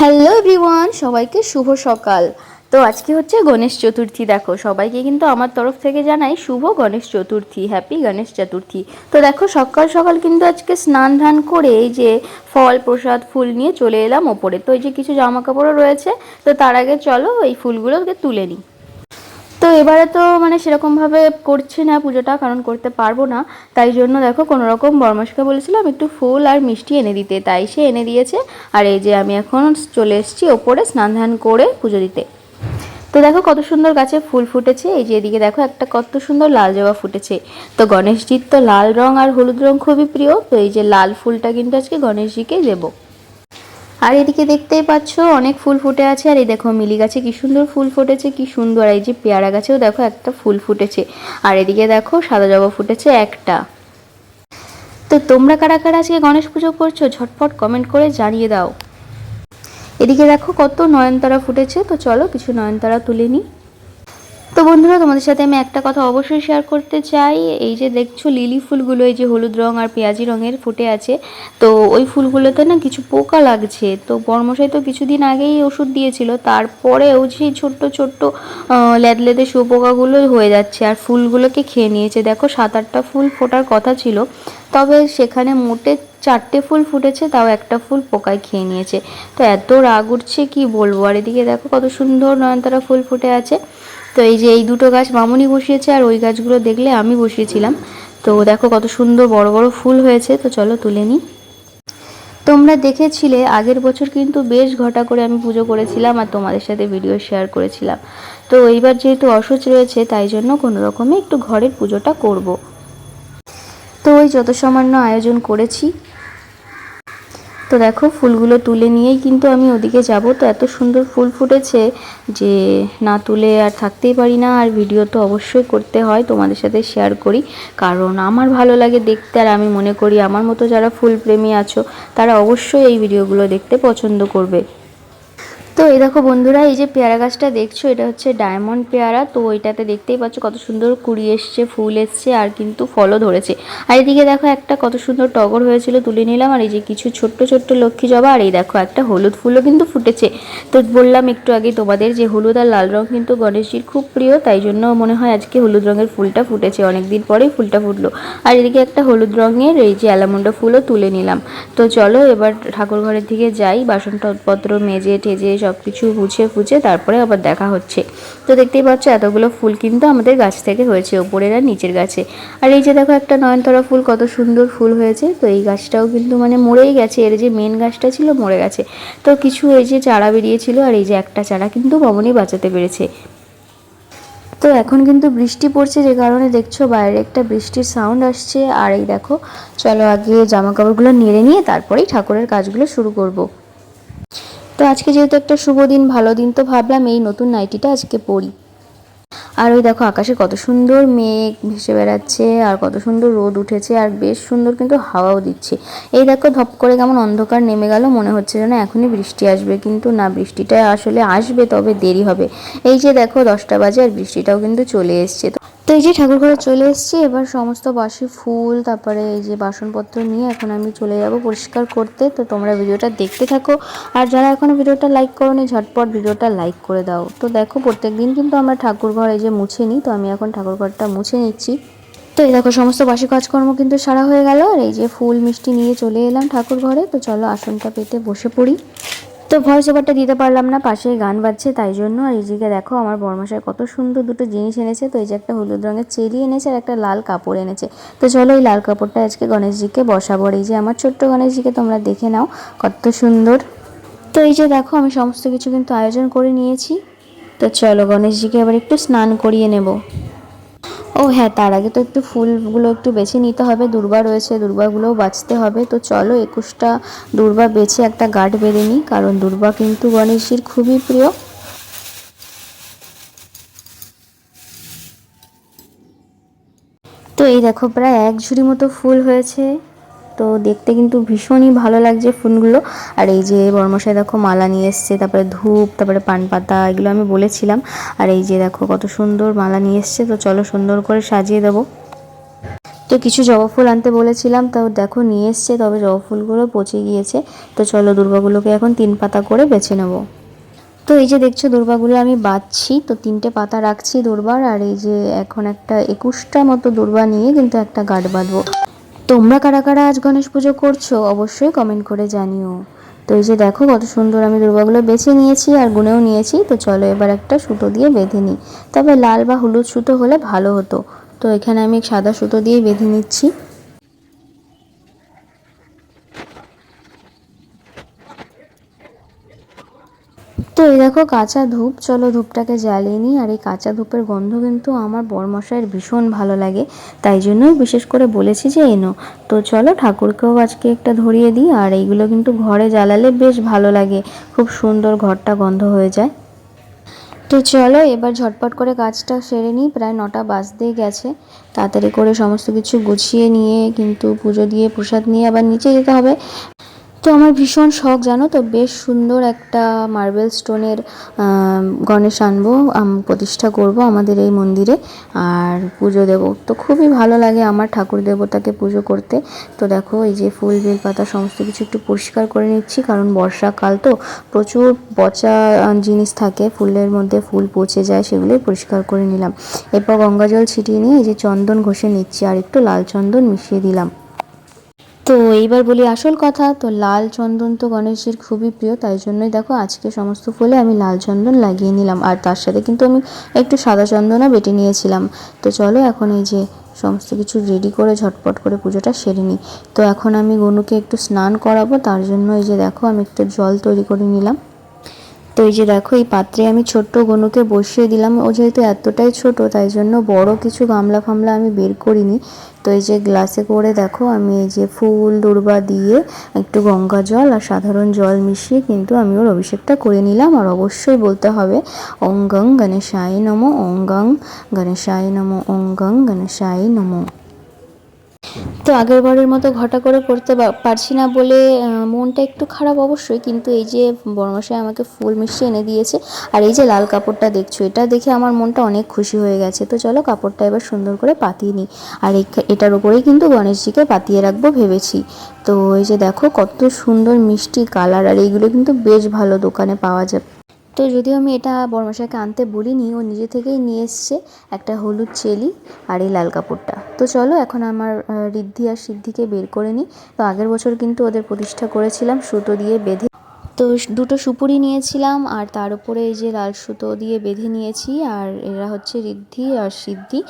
Hello everyone সবাইকে শুভ সকাল। তো আজকে হচ্ছে গণেশ চতুর্থী, দেখো সবাইকে কিন্তু আমার তরফ থেকে জানাই শুভ গণেশ চতুর্থী হ্যাপি গণেশ চতুর্থী। তো দেখো সকাল সকাল কিন্তু আজকে স্নান ধান করে এই যে ফল প্রসাদ ফুল নিয়ে চলে এলাম ওপরে। তো এই যে কিছু জামা কাপড়ও রয়েছে, তো তার আগে চলো এই ফুলগুলোকে তুলে নিই। তো এবারে তো মানে সেরকমভাবে করছি না পুজোটা, কারণ করতে পারব না। তাই জন্য দেখো কোনো রকম বরমাসকে বলেছিলাম একটু ফুল আর মিষ্টি এনে দিতে, তাই সে এনে দিয়েছে। আর এই যে আমি এখন চলে এসেছি ওপরে স্নান ধান করে পুজো দিতে। তো দেখো কত সুন্দর গাছে ফুল ফুটেছে, এই যে এদিকে দেখো একটা কত সুন্দর লাল জবা ফুটেছে। তো গণেশজির তো লাল রং আর হলুদ রং খুবই প্রিয়, তো এই যে লাল ফুলটা কিন্তু আজকে গণেশজিকেই দেবো। আর এদিকে দেখতেই পাচ্ছ, অনেক ফুল ফুটে আছে, আর এই দেখো মিলি গাছে কি সুন্দর ফুল ফুটেছে, কি সুন্দর এই যে পেয়ারা গাছেও দেখো একটা ফুল ফুটেছে। আর এদিকে দেখো সাদা জবা ফুটেছে একটা। তো তোমরা কারা কারা আজকে গণেশ পুজো করছ, ঝটপট কমেন্ট করে জানিয়ে দাও। এদিকে দেখো কত নয়নতারা ফুটেছে, তো চলো কিছু নয়নতারা তুলে নিই। তো বন্ধুরা, তোমাদের সাথে আমি একটা কথা অবশ্যই শেয়ার করতে চাই। এই যে দেখছ লিলি ফুলগুলো, এই যে হলুদ রং আর পেঁয়াজি রঙের ফুটে আছে। তো ওই ফুলগুলোতে না কিছু পোকা লাগছে। তো বর্মশাই তো কিছুদিন আগেই ওষুধ দিয়েছিল, তারপরেও সেই ছোট্ট ছোট্ট লেদলেদে শুয়োপোকাগুলো হয়ে যাচ্ছে। আর ফুলগুলোকে খেয়ে নিয়েছে। দেখো, সাত আটটা ফুল ফোটার কথা ছিল। তবে সেখানে মোটে চারটে ফুল ফুটেছে, তাও একটা ফুল পোকায় খেয়ে নিয়েছে। তো এত রাগ উঠছে, কি বলব? আর এদিকে দেখো কত সুন্দর নয়নতারা ফুল ফুটে আছে। তো এই যে এই দুটো গাছ মামুনি বসিয়েছে আর ওই গাছগুলো দেখলে আমি বসিয়েছিলাম। তো দেখো কত সুন্দর বড় বড় ফুল হয়েছে, তো চলো তুলে নিই। তোমরা দেখেছিলে, আগের বছর কিন্তু বেশ ঘটা করে আমি পুজো করেছিলাম আর তোমাদের সাথে ভিডিও শেয়ার করেছিলাম। তো এইবার যেহেতু অসুচ রয়েছে, তাই জন্য কোনো রকমে একটু ঘরের পুজোটা করব। তো ওই যত সামান্য আয়োজন করেছি তো দেখো, ফুলগুলো তুলে নিয়েই কিন্তু আমি ওদিকে যাব। তো এত সুন্দর ফুল ফুটেছে যে না তুলে আর থাকতেই পারি না। আর ভিডিও তো অবশ্যই করতে হয়, তোমাদের সাথে শেয়ার করি। কারণ আমার ভালো লাগে দেখতে, আর আমি মনে করি আমার মতো যারা ফুল প্রেমী আছো, তারা অবশ্যই এই ভিডিওগুলো দেখতে পছন্দ করবে। তো এই দেখো বন্ধুরা, এই যে পেয়ারা গাছটা দেখছ, এটা হচ্ছে ডায়মন্ড পেয়ারা। তো এটাতে দেখতেই পাচ্ছ কত সুন্দর কুড়ি এসছে, ফুল এসছে, আর কিন্তু ফলও ধরেছে। আর এদিকে দেখো একটা কত সুন্দর টগর হয়েছিল, তুলে নিলাম। আর এই যে কিছু ছোট্ট ছোট্ট লক্ষ্মী জবা, আর এই দেখো একটা হলুদ ফুলও কিন্তু ফুটেছে। তো বললাম একটু আগে তোমাদের যে হলুদ আর লাল রং কিন্তু গণেশজির খুব প্রিয়, তাই জন্য মনে হয় আজকে হলুদ রঙের ফুলটা ফুটেছে। অনেকদিন পরেই ফুলটা ফুটলো। আর এদিকে একটা হলুদ রঙের এই যে অ্যালামন্ডা ফুলও তুলে নিলাম। তো চলো এবার ঠাকুর ঘরের দিকে যাই, বাসনপত্র মেজে টেজে সব কিছু বুঝে ফুঝে তারপরে আবার দেখা হচ্ছে। তো দেখতেই পাচ্ছ এতগুলো ফুল কিন্তু আমাদের গাছ থেকে হয়েছে ওপরের আর নিচের গাছে। আর এই যে দেখো একটা নয়নতরা ফুল, কত সুন্দর ফুল হয়েছে। তো এই গাছটাও কিন্তু মানে মরেই গেছে। এর যে মেন গাছটা ছিল মরে গেছে। তো কিছু এই যে চারা বেরিয়েছিল আর এই যে একটা চারা কিন্তু মামনি বাঁচাতে পেরেছে। তো এখন কিন্তু বৃষ্টি পড়ছে যে কারণে দেখছ বাইরে একটা বৃষ্টির সাউন্ড আসছে। আর এই দেখো, চলো আগে জামা কাপড়গুলো নেড়ে নিয়ে তারপরেই ঠাকুরের কাজগুলো শুরু করব। তো আজকে যেহেতু একটা শুভ দিন, ভালো দিন, তো ভাবলাম এই নতুন নাইটিটা আজকে পরি। আর ওই দেখো আকাশে কত সুন্দর মেঘ ভেসে বেড়াচ্ছে, আর কত সুন্দর রোদ উঠেছে, আর বেশ সুন্দর কিন্তু হাওয়াও দিচ্ছে। এই দেখো ধপ করে কেমন অন্ধকার নেমে গেল, মনে হচ্ছে যেন এখনই বৃষ্টি আসবে, কিন্তু না, বৃষ্টিটা আসলে আসবে, তবে দেরি হবে। এই যে দেখো দশটা বাজে আর বৃষ্টিটাও কিন্তু চলে এসছে। তো এই যে ঠাকুর ঘরে চলে এসেছি, এবার সমস্ত বাসি ফুল, তারপরে এই যে বাসনপত্র নিয়ে এখন আমি চলে যাব পরিষ্কার করতে। তো তোমরা ভিডিওটা দেখতে থাকো। আর যারা এখনও ভিডিওটা লাইক করোনি, ঝটপট ভিডিওটা লাইক করে দাও। তো দেখো প্রত্যেক দিন কিন্তু আমরা ঠাকুর ঘর এই যে মুছে নিই। তো আমি এখন ঠাকুর ঘরটা মুছে নিচ্ছি। তো এই দেখো, সমস্ত বাসি কাজকর্ম কিন্তু সারা হয়ে গেল। আর এই যে ফুল মিষ্টি নিয়ে চলে এলাম ঠাকুর ঘরে। তো চলো আসনটা পেতে বসে পড়ি। তো ভয়েস ওভারটা দিতে পারলাম না পাশে গান বাজছে, তাই জন্য আর এইদিকে দেখো আমার বর্মাশায় কত সুন্দর দুটো জিনিস এনেছে, তো এই যে একটা হলুদ রঙের চেরি এনেছে আর একটা লাল কাপড় এনেছে। তো চলো এই লাল কাপড়টা আজকে গণেশজিকে বসাবো এই যে আমার ছোট্ট গণেশজিকে তোমরা দেখে নাও কত সুন্দর। তো এই যে দেখো আমি সমস্ত কিছু কিন্তু আয়োজন করে নিয়েছি। তো চলো গণেশজিকে এবার একটু স্নান করিয়ে নেব। ও হ্যাঁ তার আগে তো একটু ফুলগুলো একটু বেছে নিতে হবে। দুর্বা রয়েছে, দুর্বাগুলোও বাঁচতে হবে। তো চলো, একুশটা দুর্বা বেছে একটা গার্ড বেঁধে নিই, কারণ দুর্বা কিন্তু গণেশজির খুবই প্রিয়। তো এই দেখো, প্রায় এক ঝুড়ি মতো ফুল হয়েছে। তো দেখতে কিন্তু ভীষণই ভালো লাগছে ফুলগুলো। আর এই যে বর্মশাই দেখো মালা নিয়ে এসছে, তারপরে ধূপ, তারপরে পান পাতা, এগুলো আমি বলেছিলাম। আর এই যে দেখো কত সুন্দর মালা নিয়ে এসছে, তো চলো সুন্দর করে সাজিয়ে দেবো। তো কিছু জবা ফুল আনতে বলেছিলাম তাও দেখো নিয়ে এসছে, তবে জবা ফুলগুলো পচে গিয়েছে। তো চলো দুর্গাগুলোকে এখন তিন পাতা করে বেছে নেব। তো এই যে দেখছ দুর্বাগুলো আমি বাঁধছি, তো তিনটে পাতা রাখছি দুর্বার, আর এই যে এখন একটা একুশটা মতো দুর্বা নিয়ে কিন্তু একটা গাঢ় বাঁধবো। তোমরা কারা কারা আজ গণেশ পুজো করছ, অবশ্যই কমেন্ট করে জানিও। তো এই যে দেখো কত সুন্দর আমি দুর্গাগুলো বেছে নিয়েছি আর গুনেও নিয়েছি, তো চলো এবার একটা সুতো দিয়ে বেঁধে নিই। তবে লাল বা হলুদ সুতো হলে ভালো হতো। তো এখানে আমি সাদা সুতো দিয়ে বেঁধে নিচ্ছি। তো এই দেখো কাঁচা ধূপ। চলো ধূপটাকে জ্বালিয়ে নিই। আর এই কাঁচা ধূপের গন্ধ কিন্তু আমার বরমশাইয়ের ভীষণ ভালো লাগে। তাই জন্যই বিশেষ করে বলেছি যে এনো। তো চলো ঠাকুরকেও আজকে একটা ধরিয়ে দিই। আর এইগুলো কিন্তু ঘরে জ্বালালে বেশ ভালো লাগে। খুব সুন্দর ঘরটা গন্ধ হয়ে যায়। তো চলো এবার ঝটপট করে কাজটা সেরে নিই। প্রায় নটা বাজতেই গেছে। তাড়াতাড়ি করে সমস্ত কিছু গুছিয়ে নিয়ে কিন্তু পুজো দিয়ে প্রসাদ নিয়ে আবার নিচে যেতে হবে। তো আমার ভীষণ শখ, জানো তো? বেশ সুন্দর একটা মার্বেল স্টোনের গণেশ আনব প্রতিষ্ঠা করব আমাদের এই মন্দিরে আর পুজো দেব। তো খুবই ভালো লাগে আমার ঠাকুর দেবতাকে পুজো করতে। তো দেখো, এই যে ফুল বেল পাতা সমস্ত কিছু একটু পরিষ্কার করে নিচ্ছি, কারণ বর্ষাকাল তো প্রচুর পচা জিনিস থাকে, ফুলের মধ্যে ফুল পচে যায়, সেগুলোই পরিষ্কার করে নিলাম। এরপর গঙ্গা জল ছিটিয়ে নিয়ে এই যে চন্দন ঘষে নিচ্ছি, আর একটু লাল চন্দন মিশিয়ে দিলাম। তো এইবার বলি আসল কথা, তো লাল চন্দন তো গণেশজির খুবই প্রিয়, তাই জন্যই দেখো আজকে সমস্ত ফুলে আমি লাল চন্দন লাগিয়ে নিলাম। আর তার সাথে কিন্তু আমি একটু সাদা চন্দনও বেটে নিয়েছিলাম। তো চলো এখন এই যে সমস্ত কিছু রেডি করে ঝটপট করে পুজোটা সেরে নিই। তো এখন আমি গনুকে একটু স্নান করাবো, তার জন্য এই যে দেখো আমি একটু জল তৈরি করে নিলাম। তো এই যে দেখো, এই পাত্রে আমি ছোট্ট গনুকে বসিয়ে দিলাম। ও যেহেতু এতটাই ছোট, তাই জন্য বড় কিছু গামলা ফামলা আমি বের করিনি। তো এই যে গ্লাসে করে দেখো, আমি এই যে ফুল, দুর্বা দিয়ে একটু গঙ্গা জল আর সাধারণ জল মিশিয়ে কিন্তু আমি ওর অভিষেকটা করে নিলাম। আর অবশ্যই বলতে হবে অঙ্গং গণেশায় নমো অঙ্গং গণেশায় নমো অঙ্গং গণেশায় নমো। তো আগের বারের মতো ঘটা করে করতে পারছি না বলে মনটা একটু খারাপ অবশ্যই, কিন্তু এই যে বড়মশাই আমাকে ফুল মিশিয়ে এনে দিয়েছে, আর এই যে লাল কাপড়টা দেখছ, এটা দেখে আমার মনটা অনেক খুশি হয়ে গেছে। তো চলো কাপড়টা এবার সুন্দর করে পাতিয়ে নিই। আর এটার উপরেই কিন্তু গণেশজিকে পাতিয়ে রাখব ভেবেছি। তো এই যে দেখো কত সুন্দর মিষ্টি কালার, আর এইগুলো কিন্তু বেশ ভালো দোকানে পাওয়া যায়। তো যদিও আমি এটা বড়মশাইকে আনতে বলিনি, ও নিজে থেকেই নিয়ে এসছে একটা হলুদ চেলি আর এই লাল কাপড়টা। তো চলো এখন আমার ঋদ্ধি আর সিদ্ধিকে বের করে নিই। তো আগের বছর কিন্তু ওদের প্রতিষ্ঠা করেছিলাম সুতো দিয়ে বেঁধে তো দুটো সুপুরি নিয়েছিলাম আর তার উপরে এই যে লাল সুতো দিয়ে বেঁধে নিয়েছি আর এরা হচ্ছে ঋদ্ধি আর সিদ্ধি,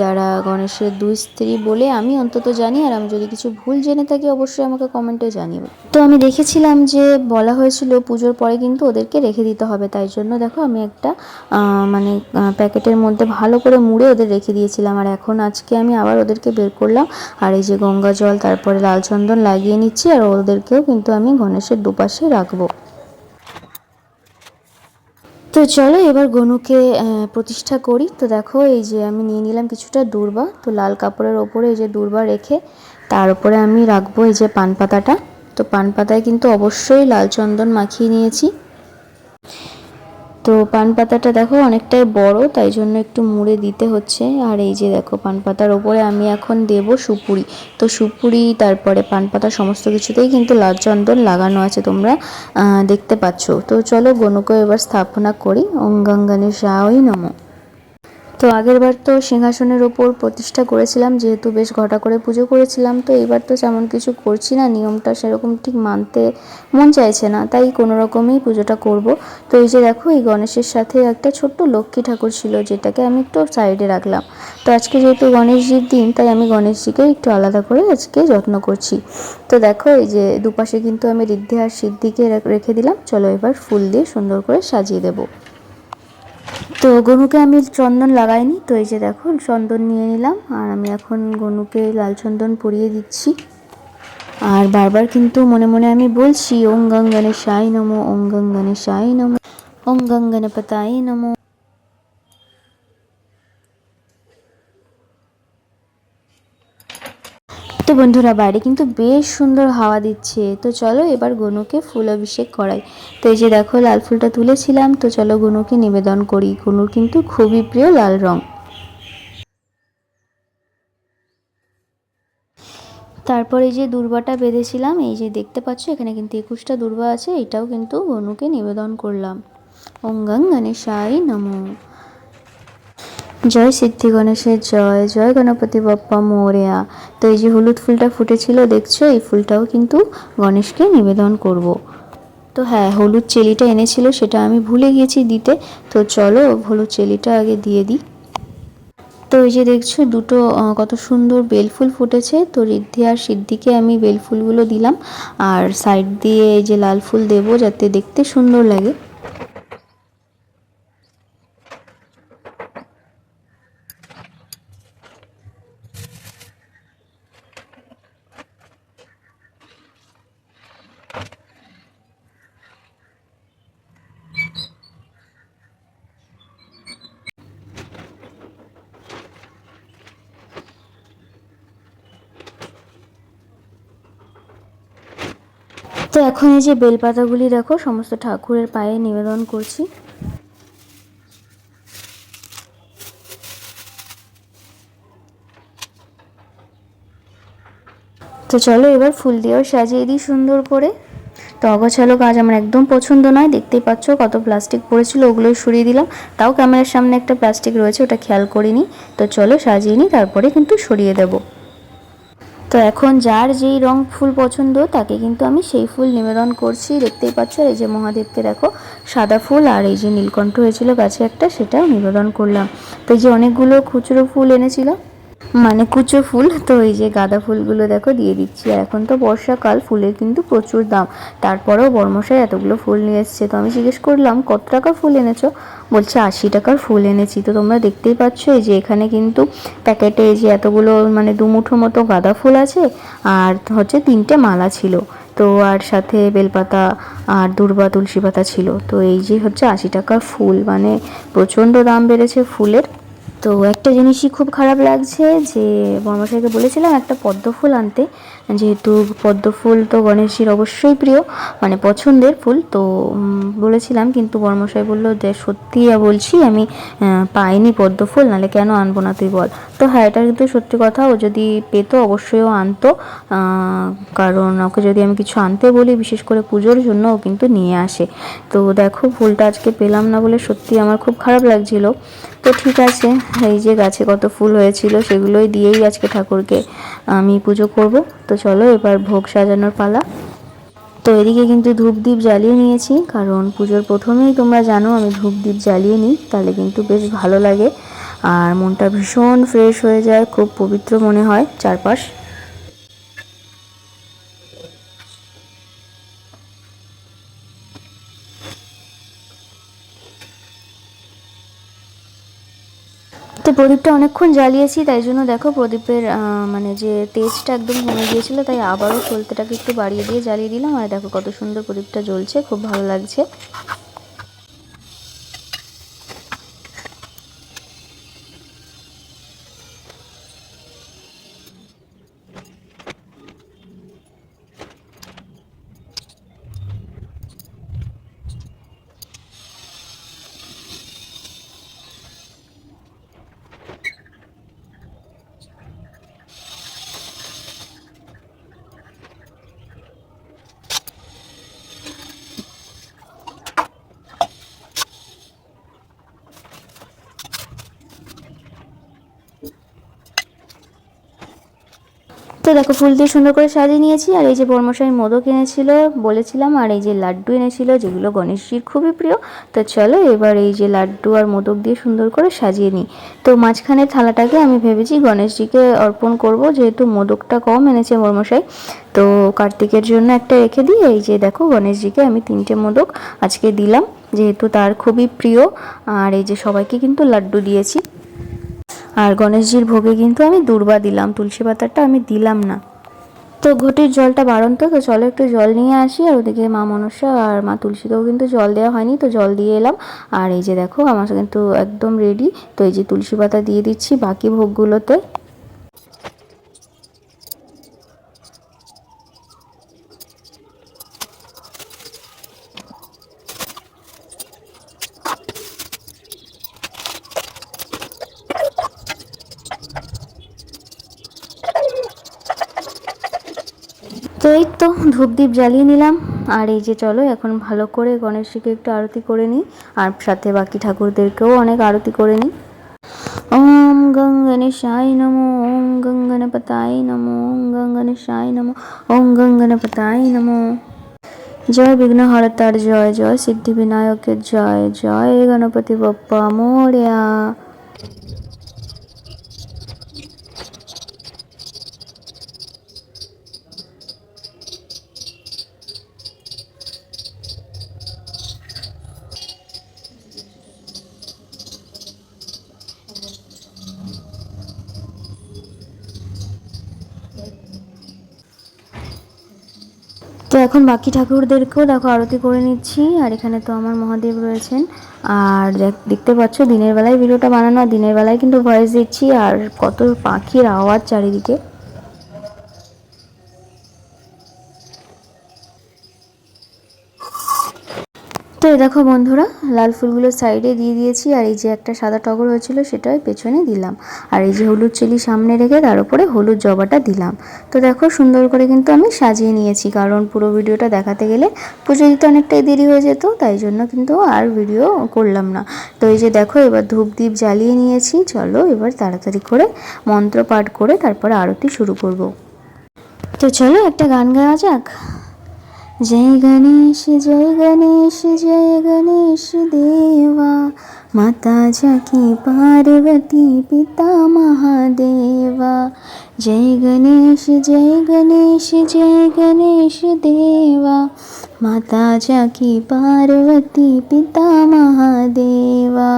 যারা গণেশের দুই স্ত্রী বলে আমি অন্তত জানি আর আমি যদি কিছু ভুল জেনে থাকি অবশ্যই আমাকে কমেন্টে জানিও। তো আমি দেখেছিলাম যে বলা হয়েছিল পুজোর পরে কিন্তু ওদেরকে রেখে দিতে হবে, তাই জন্য দেখো আমি একটা মানে প্যাকেটের মধ্যে ভালো করে মুড়ে ওদের রেখে দিয়েছিলাম আর এখন আজকে আমি আবার ওদেরকে বের করলাম আর এই যে গঙ্গা জল, তারপরে লাল চন্দন লাগিয়ে নিচ্ছি আর ওদেরকেও কিন্তু আমি গণেশের দুপাশে রাখব। তো চলো এবার গনুকে প্রতিষ্ঠা করি। তো দেখো, এই যে আমি নিয়ে নিলাম কিছুটা দূর্বা। তো লাল কাপড়ের ওপরে এই যে দূর্বা রেখে তার উপরে আমি রাখব এই যে পান পাতাটা তো পান পাতায় কিন্তু অবশ্যই লাল চন্দন মাখিয়ে নিয়েছি। তো পান পাতাটা দেখো অনেকটাই বড়, তাই জন্য একটু মুড়ে দিতে হচ্ছে। আর এই যে দেখো পান পাতার ওপরে আমি এখন দেব সুপুরি। তো সুপুরি, তারপরে পান পাতা সমস্ত কিছুতেই কিন্তু লাল চন্দন লাগানো আছে তোমরা দেখতে পাচ্ছ। তো চলো গণুকে এবার স্থাপনা করি। অঙ্গাঙ্গানের সাহই নমঃ। তো আগের বার তো সিংহাসনের ওপর প্রতিষ্ঠা করেছিলাম, যেহেতু বেশ ঘটা করে পুজো করেছিলাম, তো এইবার তো তেমন কিছু করছি না, নিয়মটা সেরকম ঠিক মানতে মন চাইছে না, তাই কোনো রকমই পুজোটা করব। তো এই যে দেখো, এই গণেশের সাথে একটা ছোট্ট লক্ষ্মী ঠাকুর ছিল, যেটাকে আমি একটু সাইডে রাখলাম। তো আজকে যেহেতু গণেশজির দিন, তাই আমি গণেশজিকে একটু আলাদা করে আজকে যত্ন করছি। তো দেখো, এই যে দুপাশে কিন্তু আমি ঋদ্ধি আর সিদ্ধিকে রেখে দিলাম, চলো এবার ফুল দিয়ে সুন্দর করে সাজিয়ে দেবো। তো গনুকে আমি চন্দন লাগাইনি, তো এই যে দেখো, চন্দন নিয়ে নিলাম, আর আমি এখন গনুকে লাল চন্দন পরিয়ে দিচ্ছি। আর বারবার কিন্তু মনে মনে আমি বলছি ওং গঙ্গনে সাই নমো ওং গঙ্গনে সাই নমো ওং গঙ্গনে পতাই নমো। বন্ধুরা, বাইরে কিন্তু বেশ সুন্দর হাওয়া দিচ্ছে। তো চলো এবার গনুকে ফুল অভিষেক করাই। তো এই যে দেখো, লাল ফুলটা তুলেছিলাম। তো চলো গনুকে নিবেদন করি। গনুর কিন্তু খুবই প্রিয় লাল রং। তারপর যে দুর্বাটা বেঁধেছিলাম, এই যে দেখতে পাচ্ছ, এখানে কিন্তু একুশটা দুর্বা আছে। এটাও কিন্তু গনুকে নিবেদন করলাম। গং গণেশাই নমো। জয় সিদ্ধি গণেশের জয় জয় গণপতি বাপ্পা মোরেয়া। তো এই যে হলুদ ফুলটা ফুটেছিল, দেখছ? এই ফুলটাও কিন্তু গণেশকে নিবেদন করব। তো হ্যাঁ হলুদ চেলিটা এনেছিল, সেটা আমি ভুলে গিয়েছি দিতে। তো চলো, হলুদ চেলিটা আগে দিয়ে দিই। তো এই যে দেখছ, দুটো কত সুন্দর বেলফুল ফুটেছে। তো ঋদ্ধি আর সিদ্ধিকে আমি বেলফুলগুলো দিলাম। আর সাইড দিয়ে এই যে লাল ফুল দেবো, যাতে দেখতে সুন্দর লাগে তো এখন যে বেলপাতাগুলি দেখো, সমস্ত ঠাকুরের পায়ে নিবেদন করছি। তো চলো এবার ফুল দিয়েও সাজিয়ে দিই সুন্দর করে। তো অগোছালো কাজ আমার একদম পছন্দ নয়, দেখতেই পাচ্ছ কত প্লাস্টিক পড়েছিল, ওগুলোই সরিয়ে দিলাম। তাও ক্যামেরার সামনে একটা প্লাস্টিক রয়েছে, ওটা খেয়াল করিনি। তো চলো সাজিয়ে নিই, তারপরে কিন্তু সরিয়ে দেবো। তো এখন যার যেই রং ফুল পছন্দ, তাকে কিন্তু আমি সেই ফুল নিবেদন করছি। দেখতেই পাচ্ছ, এই যে মহাদেবকে দেখো, সাদা ফুল আর এই যে নীলকণ্ঠ হয়েছিল গাছে একটা, সেটাও নিবেদন করলাম। তো এই যে অনেকগুলো খুচরো ফুল এনেছিল মানে কুচো ফুল। তো এই যে গাঁদা ফুলগুলো দেখো দিয়ে দিচ্ছি। আর এখন তো বর্ষাকাল, ফুলের কিন্তু প্রচুর দাম। তারপরেও বর্মশাই এতগুলো ফুল নিয়ে এসছে। তো আমি জিজ্ঞেস করলাম, কত টাকা ফুল এনেছো? বলছে, আশি টাকার ফুল এনেছি। তো তোমরা দেখতেই পাচ্ছ, এই যে এখানে কিন্তু প্যাকেটে এই যে এতগুলো মানে দুমুঠো মতো গাঁদা ফুল আছে। আর হচ্ছে তিনটে মালা ছিল। তো আর সাথে বেলপাতা আর দুর্বা তুলসী পাতা ছিল। তো এই যে হচ্ছে আশি টাকার ফুল। মানে প্রচণ্ড দাম বেড়েছে ফুলের। তো একটা জিনিসই খুব খারাপ লাগছে যে বর্মশাইকে বলেছিলাম একটা পদ্ম ফুল আনতে। যেহেতু পদ্ম ফুল তো গণেশজির অবশ্যই প্রিয় মানে পছন্দের ফুল, তো বলেছিলাম, কিন্তু বর্মশাই বলল যে সত্যি বলছি, আমি পাইনি পদ্ম ফুল, নাহলে কেন আনব না তুই বল। তো হ্যাঁ এটা কিন্তু সত্যি কথা, ও যদি পেতো, অবশ্যই ও আনতো কারণ ওকে যদি আমি কিছু আনতে বলি, বিশেষ করে পুজোর জন্য, ও কিন্তু নিয়ে আসে। তো দেখো, ফুলটা আজকে পেলাম না বলে সত্যি আমার খুব খারাপ লাগছিল। তো ঠিক আছে। এই যে গাছে কত ফুল হয়েছিল সেগুলোই দিয়েই আজকে ঠাকুরকে আমি পুজো করব। তো চলো এবার ভোগ সাজানোর পালা। তো এদিকে কিন্তু ধূপদীপ জ্বালিয়ে নিয়েছি, কারণ পুজোর প্রথমেই তোমরা জানো আমি ধূপদীপ জ্বালিয়ে নিই, তাহলে কিন্তু বেশ ভালো লাগে। আর মনটা ভীষণ ফ্রেশ হয়ে যায়, খুব পবিত্র মনে হয় চারপাশ। তো প্রদীপটা অনেকক্ষণ জ্বালিয়েছি, তাই জন্য দেখো প্রদীপের মানে যে তেজটা একদম কমে গিয়েছিল, তাই আবারও চলতেটাকে একটু বাড়িয়ে দিয়ে জ্বালিয়ে দিলাম। আর দেখো কত সুন্দর প্রদীপটা জ্বলছে, খুব ভালো লাগছে। তো দেখো, ফুল দিয়ে সুন্দর করে সাজিয়ে নিয়েছি। আর এই যে বর্মশাই মোদক এনেছিল, বলেছিলাম, আর এই যে লাড্ডু এনেছিল, যেগুলো গণেশজির খুবই প্রিয়। তো চলো, এবার এই যে লাড্ডু আর মোদক দিয়ে সুন্দর করে সাজিয়ে নিই। তো মাঝখানে থালাটাকে আমি ভেবেছি গণেশজিকে অর্পণ করব, যেহেতু মোদকটা কম এনেছে বর্মশাই। তো কার্তিকের জন্য একটা রেখে দিই। এই যে দেখো, গণেশজিকে আমি তিনটে মোদক আজকে দিলাম, যেহেতু তার খুবই প্রিয়। আর এই যে সবাইকে কিন্তু লাড্ডু দিয়েছি। আর গণেশজির ভোগে কিন্তু আমি দুর্বা দিলাম, তুলসী পাতাটা আমি দিলাম না। তো ঘটির জলটা বাড়ন্ত তো চলো একটু জল নিয়ে আসি, আর ওদিকে মা মনসা আর মা তুলসীকেও কিন্তু জল দেওয়া হয়নি, তো জল দিয়ে এলাম। আর এই যে দেখো, আমার কিন্তু একদম রেডি তো এই যে তুলসী পাতা দিয়ে দিচ্ছি বাকি ভোগগুলোতে। তো এই তো ধূপদীপ জ্বালিয়ে নিলাম। আর এই যে চলো, এখন ভালো করে গণেশজিকে একটু আরতি করে নিই, আর সাথে বাকি ঠাকুরদেরকেও অনেক আরতি করে নিই। ওম গং গণেশায় নমো, ওম গং গণপতায় নমো, ওম গং গণেশায় নমো, ওম গং গণপতায় নমো। জয় বিঘ্নহরতার, জয় জয় সিদ্ধি বিনায়কের জয় জয় গণপতি বাপ্পা মোরিয়া। এখন বাকি ঠাকুরদেরকেও দেখো আরতি করে নিচ্ছি, আর এখানে তো আমার মহাদেব রয়েছেন। আর দেখ- দেখতে পাচ্ছ দিনের বেলায় ভিডিওটা বানানো, আর দিনের বেলায় কিন্তু ভয়েস দিচ্ছি, আর কত পাখির আওয়াজ চারিদিকে। তো দেখো বন্ধুরা, লাল ফুলগুলো সাইডে দিয়ে দিয়েছি আর এই যে একটা সাদা টগর হয়েছিল সেটাই পেছনে দিলাম। আর এই যে হলুদ চিলি সামনে রেখে তার উপরে হলুদ জবাটা দিলাম। তো দেখো সুন্দর করে কিন্তু আমি সাজিয়ে নিয়েছি, কারণ পুরো ভিডিওটা দেখাতে গেলে পুজো দিতে অনেকটাই দেরি হয়ে যেত, তাই জন্য কিন্তু আর ভিডিও করলাম না। তো এই যে দেখো এবার ধূপ দ্বীপ জ্বালিয়ে নিয়েছি, চলো এবার তাড়াতাড়ি করে মন্ত্র পাঠ করে তারপরে আরতি শুরু করব। তো চলো একটা গান গাওয়া যাক। जय गणेश जय गणेश जय गणेश देवा माता जाकी पार्वती पिता महादेवा जय गणेश जय गणेश जय गणेश देवा माता जाकी पार्वती पिता महादेवा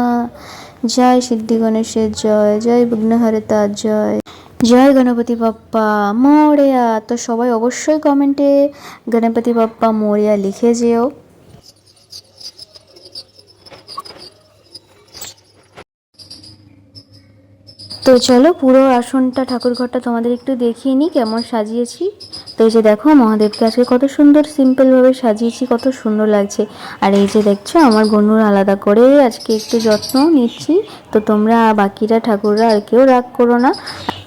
জয় সিদ্ধি গণেশের জয় জয় বিঘ্নহরতা জয় জয় গণপতি বাপ্পা। মোরিয়া, তো সবাই অবশ্যই কমেন্টে গণপতি বাপ্পা, মোরিয়া লিখে যেও। তো চলো পুরো আসনটা, ঠাকুর ঘরটা তোমাদের একটু দেখিয়ে নিই কেমন সাজিয়েছি। তো এই যে দেখো, মহাদেবকে আজকে কত সুন্দর সিম্পলভাবে সাজিয়েছি, কত সুন্দর লাগছে। আর এই যে দেখছ, আমার গনুর আলাদা করে আজকে একটু যত্ন নিচ্ছি। তো তোমরা বাকিরা ঠাকুররা আর কেউ রাগ করো না।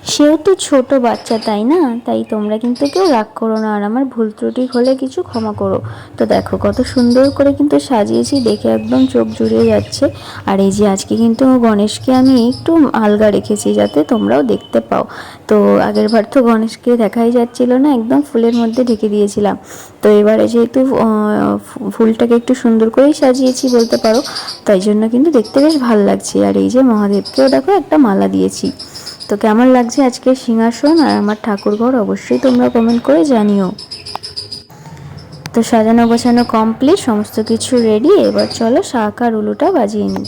সেও তো ছোট বাচ্চা, তাই না? তাই তোমরা কিন্তু কেউ রাগ করো না, আর আমার ভুল ত্রুটি হলে কিছু ক্ষমা করো। তো দেখো, কত সুন্দর করে কিন্তু সাজিয়েছি, দেখে একদম চোখ জুড়িয়ে যাচ্ছে। আর এই যে আজকে কিন্তু গণেশকে আমি একটু আলগা রেখেছি, যাতে তোমরাও দেখতে পাও। তো আগের বার তো গণেশকে দেখাই যাচ্ছিল না, একদম ফুলের মধ্যে ঢেকে দিয়েছিলাম। তো এবারে যেহেতু ফুলটাকে একটু সুন্দর করেই সাজিয়েছি বলতে পারো, তাই জন্য কিন্তু দেখতে বেশ ভালো লাগছে। আর এই যে মহাদেবকেও দেখো একটা মালা দিয়েছি। তো কেমন লাগছে আজকে সিংহাসন আর আমার ঠাকুরঘর অবশ্যই তোমরা কমেন্ট করে জানিও। তো সাজানো গোছানো কমপ্লিট সমস্ত কিছু রেডি এবার চলো শাক আর উলুটা বাজিয়ে নিই।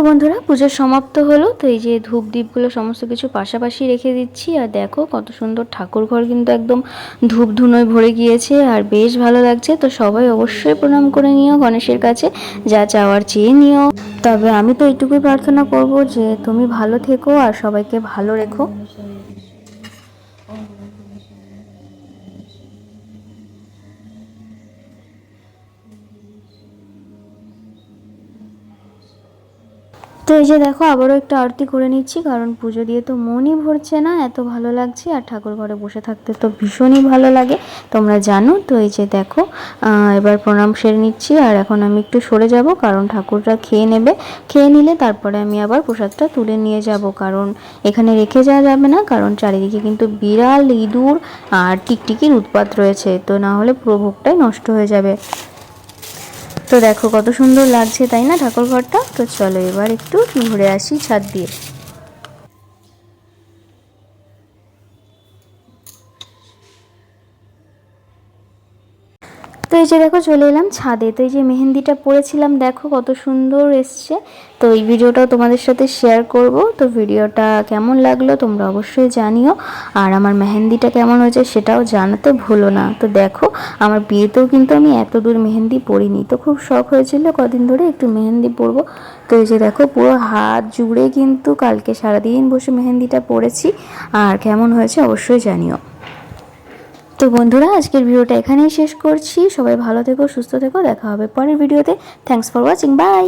তো বন্ধুরা, পুজো সমাপ্ত হলো, তো এই যে ধূপ দ্বীপগুলো সমস্ত কিছু পাশাপাশি রেখে দিচ্ছি, আর দেখো কত সুন্দর ঠাকুর ঘর কিন্তু একদম ধূপ ধুনোয় ভরে গিয়েছে, আর বেশ ভালো লাগছে, তো সবাই অবশ্যই প্রণাম করে নিও গণেশের কাছে, যা চাওয়ার চেয়ে নিও। তবে আমি তো এইটুকুই প্রার্থনা করব যে, তুমি ভালো থেকো, আর সবাইকে ভালো রেখো। তো এই যে দেখো, আবারও একটু আরতি করে নিচ্ছি, কারণ পুজো দিয়ে তো মনই ভরছে না, এত ভালো লাগছে, আর ঠাকুর ঘরে বসে থাকতে তো ভীষণই ভালো লাগে। তোমরা জানো, তো এই যে দেখো এবার প্রণাম সেরে নিচ্ছি, আর এখন আমি একটু সরে যাব, কারণ ঠাকুররা খেয়ে নেবে। খেয়ে নিলে তারপরে আমি আবার প্রসাদটা তুলে নিয়ে যাব, কারণ এখানে রেখে যাওয়া যাবে না, কারণ চারিদিকে কিন্তু বিড়াল, ইঁদুর আর টিকটিকির উৎপাত রয়েছে, তো না হলে পুরো ভোগটাই নষ্ট হয়ে যাবে। তো দেখো কত সুন্দর লাগছে, তাই না ঠাকুর ঘরটা তো চলো এবার একটু ঘুরে আসি ছাদ দিয়ে। তো এই যে দেখো চলে এলাম ছাদে। তো এই যে মেহেন্দিটা পরেছিলাম, দেখো কত সুন্দর এসছে। তো এই ভিডিওটাও তোমাদের সাথে শেয়ার করব। তো ভিডিওটা কেমন লাগল তোমরা অবশ্যই জানিও। আর আমার মেহেন্দিটা কেমন হয়েছে সেটাও জানাতে ভুলো না। তো দেখো, আমার বিয়েতেও কিন্তু আমি এত দূর মেহেন্দি পরিনি। তো খুব শখ হয়েছিল কদিন ধরে একটু মেহেন্দি পরবো। তো এই যে দেখো, পুরো হাত জুড়ে কিন্তু কালকে সারাদিন বসে মেহেন্দিটা পরেছি। আর কেমন হয়েছে অবশ্যই জানিও। তো বন্ধুরা, আজকের ভিডিওটা এখানেই শেষ করছি। সবাই ভালো থেকো, সুস্থ থেকো। দেখা হবে পরের ভিডিওতে। Thanks for watching by